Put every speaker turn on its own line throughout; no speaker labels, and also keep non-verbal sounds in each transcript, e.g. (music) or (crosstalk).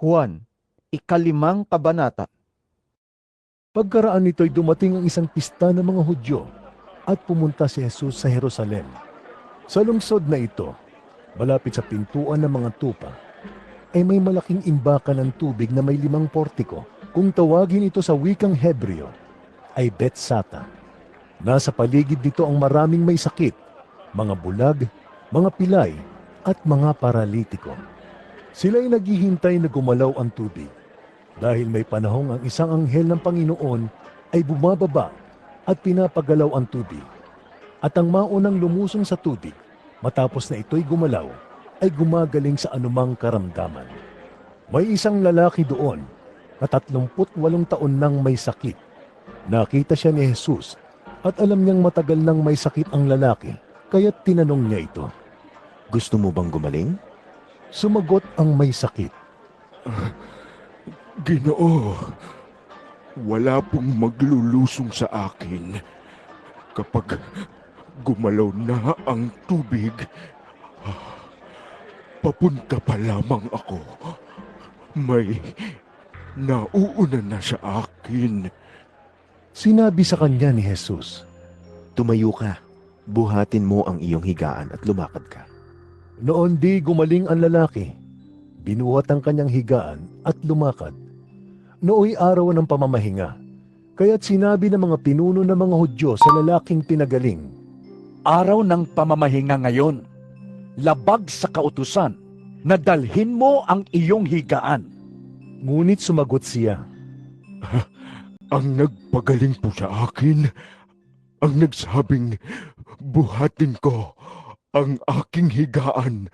Juan, ikalimang kabanata.
Pagkaraan nito'y dumating ang isang pista ng mga Hudyo at pumunta si Jesus sa Jerusalem. Sa lungsod na ito, malapit sa pintuan ng mga tupa, ay may malaking imbakan ng tubig na may limang portiko. Kung tawagin ito sa wikang Hebreo, ay Betsata. Nasa paligid nito ang maraming may sakit, mga bulag, mga pilay, at mga paralitiko. Sila'y naghihintay na gumalaw ang tubig dahil may panahong ang isang anghel ng Panginoon ay bumababa at pinapagalaw ang tubig. At ang maunang lumusong sa tubig, matapos na ito'y gumalaw, ay gumagaling sa anumang karamdaman. May isang lalaki doon na 38 taon nang may sakit. Nakita siya ni Jesus at alam niyang matagal nang may sakit ang lalaki, kaya't tinanong niya ito.
Gusto mo bang gumaling?
Sumagot ang may sakit. (laughs)
Ginoo, wala pong maglulusong sa akin. Kapag gumalaw na ang tubig, papunta pa lamang ako. May nauuna na sa akin.
Sinabi sa kanya ni Jesus,
Tumayo ka. Buhatin mo ang iyong higaan at lumakad ka.
Noon di gumaling ang lalaki. Binuhat ang kanyang higaan at lumakad. Nooy araw ng pamamahinga. Kaya't sinabi ng mga pinuno ng mga Hudyo sa lalaking pinagaling,
araw ng pamamahinga ngayon, labag sa kautusan, na dalhin mo ang iyong higaan.
ngunit sumagot siya, (laughs)
Ang nagpagaling po sa akin, ang nagsabing buhatin ko ang aking higaan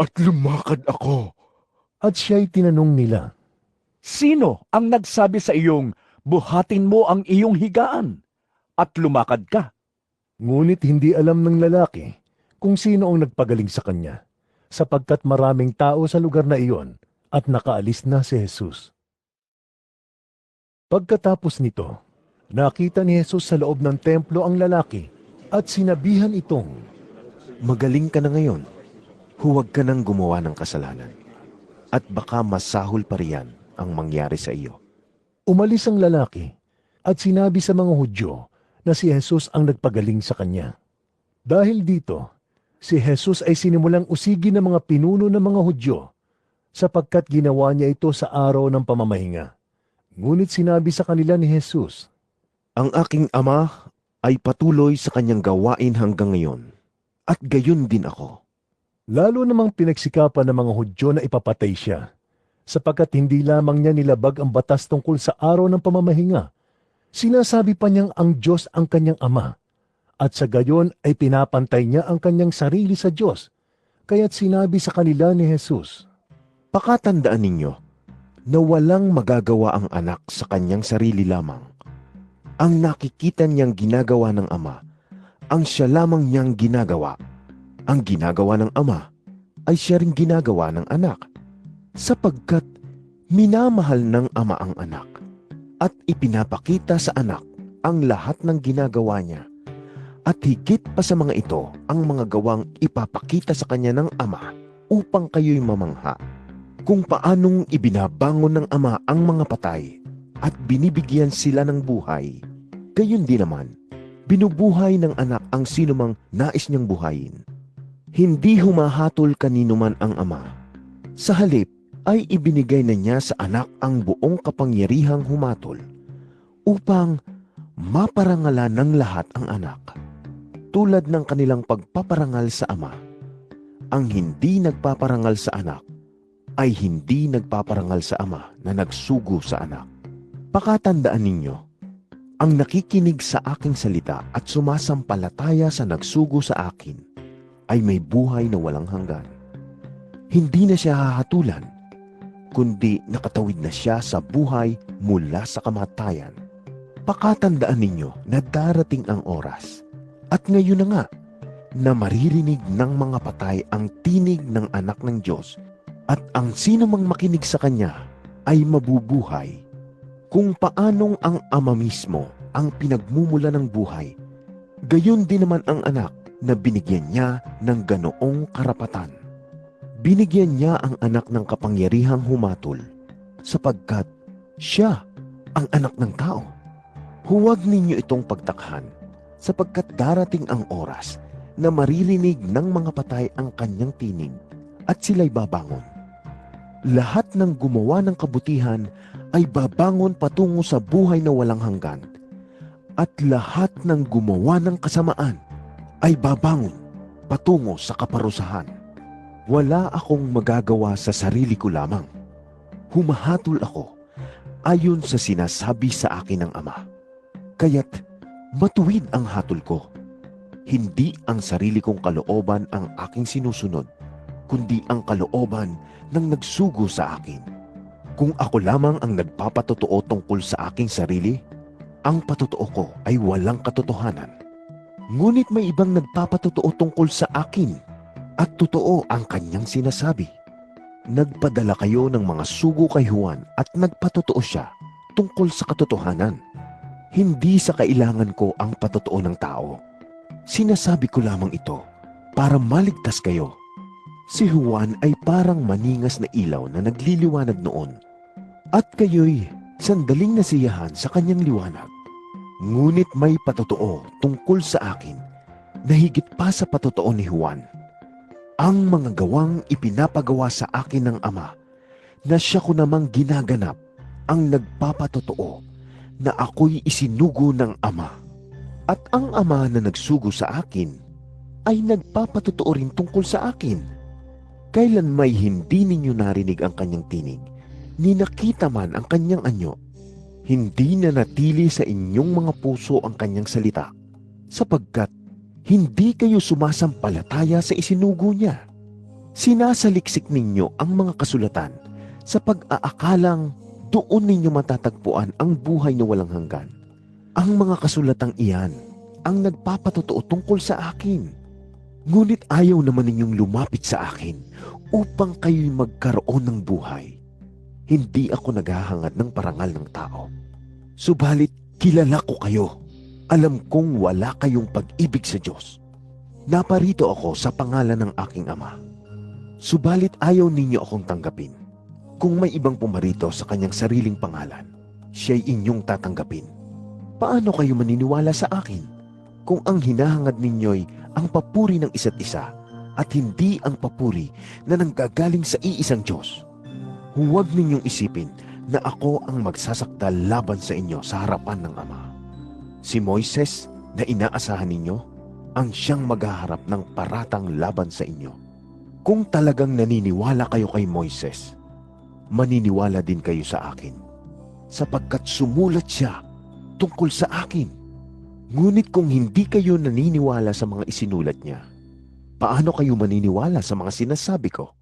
at lumakad ako.
at siya'y tinanong nila,
Sino ang nagsabi sa iyong, buhatin mo ang iyong higaan at lumakad ka?
ngunit hindi alam ng lalaki kung sino ang nagpagaling sa kanya, sapagkat maraming tao sa lugar na iyon at nakaalis na si Jesus. Pagkatapos nito, nakita ni Jesus sa loob ng templo ang lalaki at sinabihan itong,
Magaling ka na ngayon. Huwag ka nang gumawa ng kasalanan. At baka masahol pa riyan ang mangyari sa iyo.
Umalis ang lalaki at sinabi sa mga Hudyo na si Jesus ang nagpagaling sa kanya. Dahil dito, si Jesus ay sinimulang usigi ng mga pinuno ng mga Hudyo sapagkat ginawa niya ito sa araw ng pamamahinga. Ngunit sinabi sa kanila ni Jesus,
Ang aking ama ay patuloy sa kanyang gawain hanggang ngayon. At gayon din ako.
lalo namang pinagsikapan ng mga Hudyo na ipapatay siya, sapagkat hindi lamang niya nilabag ang batas tungkol sa araw ng pamamahinga. Sinasabi pa niyang ang Diyos ang kanyang ama, at sa gayon ay pinapantay niya ang kanyang sarili sa Diyos. Kaya't sinabi sa kanila ni Jesus,
Pakatandaan ninyo na walang magagawa ang anak sa kanyang sarili lamang. Ang nakikita niyang ginagawa ng ama, ang siya lamang niyang ginagawa. Ang ginagawa ng ama ay siya ring ginagawa ng anak. Sapagkat minamahal ng ama ang anak at ipinapakita sa anak ang lahat ng ginagawa niya. At higit pa sa mga ito ang mga gawang ipapakita sa kanya ng ama upang kayo'y mamangha kung paanong ibinabangon ng ama ang mga patay at binibigyan sila ng buhay. Gayon din naman, binubuhay ng anak ang sinumang nais niyang buhayin. Hindi humahatol kanino man ang ama. Sa halip ay ibinigay na niya sa anak ang buong kapangyarihang humatol upang maparangalan ng lahat ang anak. Tulad ng kanilang pagpaparangal sa ama, ang hindi nagpaparangal sa anak ay hindi nagpaparangal sa ama na nagsugo sa anak. Pakatandaan ninyo, ang nakikinig sa aking salita at sumasampalataya sa nagsugo sa akin ay may buhay na walang hanggan. Hindi na siya hahatulan, kundi nakatawid na siya sa buhay mula sa kamatayan. Pakatandaan ninyo na darating ang oras at ngayon na nga na maririnig ng mga patay ang tinig ng anak ng Diyos at ang sino mang makinig sa kanya ay mabubuhay. Kung paanong ang ama mismo ang pinagmumula ng buhay, gayon din naman ang anak na binigyan niya ng ganoong karapatan. Binigyan niya ang anak ng kapangyarihang humatol sapagkat siya ang anak ng tao. Huwag ninyo itong pagtakhan sapagkat darating ang oras na maririnig ng mga patay ang kanyang tinig at sila'y babangon. Lahat ng gumawa ng kabutihan ay babangon patungo sa buhay na walang hanggan at lahat ng gumawa ng kasamaan ay babangon patungo sa kaparusahan. Wala akong magagawa sa sarili ko lamang. Humahatol ako ayon sa sinasabi sa akin ng Ama. Kaya't matuwid ang hatol ko. Hindi ang sarili kong kalooban ang aking sinusunod, kundi ang kalooban ng nagsugo sa akin. Kung ako lamang ang nagpapatotoo tungkol sa aking sarili, ang patotoo ko ay walang katotohanan. Ngunit may ibang nagpapatotoo tungkol sa akin at totoo ang kanyang sinasabi. Nagpadala kayo ng mga sugo kay Juan at nagpatotoo siya tungkol sa katotohanan. Hindi sa kailangan ko ang patotoo ng tao. Sinasabi ko lamang ito para maligtas kayo. Si Juan ay parang maningas na ilaw na nagliliwanag noon. At kayo'y sandaling nasiyahan sa kanyang liwanag. Ngunit may patotoo tungkol sa akin na higit pa sa patotoo ni Juan. Ang mga gawang ipinapagawa sa akin ng Ama na siya ko namang ginaganap ang nagpapatotoo na ako'y isinugo ng Ama. At ang Ama na nagsugo sa akin ay nagpapatotoo rin tungkol sa akin. Kailan may hindi ninyo narinig ang kanyang tinig, ni nakita man ang kanyang anyo, hindi na natili sa inyong mga puso ang kanyang salita, sapagkat hindi kayo sumasampalataya sa isinugo niya. Sinasaliksik ninyo ang mga kasulatan sa pag-aakalang doon ninyo matatagpuan ang buhay na walang hanggan. Ang mga kasulatang iyan ang nagpapatotoo tungkol sa akin. Ngunit ayaw naman ninyong lumapit sa akin upang kayo'y magkaroon ng buhay. Hindi ako naghahangad ng parangal ng tao. Subalit kilala ko kayo. Alam kong wala kayong pag-ibig sa Diyos. Naparito ako sa pangalan ng aking Ama. Subalit ayaw ninyo akong tanggapin. Kung may ibang pumarito sa kanyang sariling pangalan, siya'y inyong tatanggapin. Paano kayo maniniwala sa akin kung ang hinahangad ninyo'y ang papuri ng isa't isa at hindi ang papuri na nanggagaling sa iisang Diyos? Huwag ninyong isipin na ako ang magsasakdal laban sa inyo sa harapan ng Ama. Si Moises na inaasahan ninyo ang siyang maghaharap ng paratang laban sa inyo. Kung talagang naniniwala kayo kay Moises, maniniwala din kayo sa akin, sapagkat sumulat siya tungkol sa akin. Ngunit kung hindi kayo naniniwala sa mga isinulat niya, paano kayo maniniwala sa mga sinasabi ko?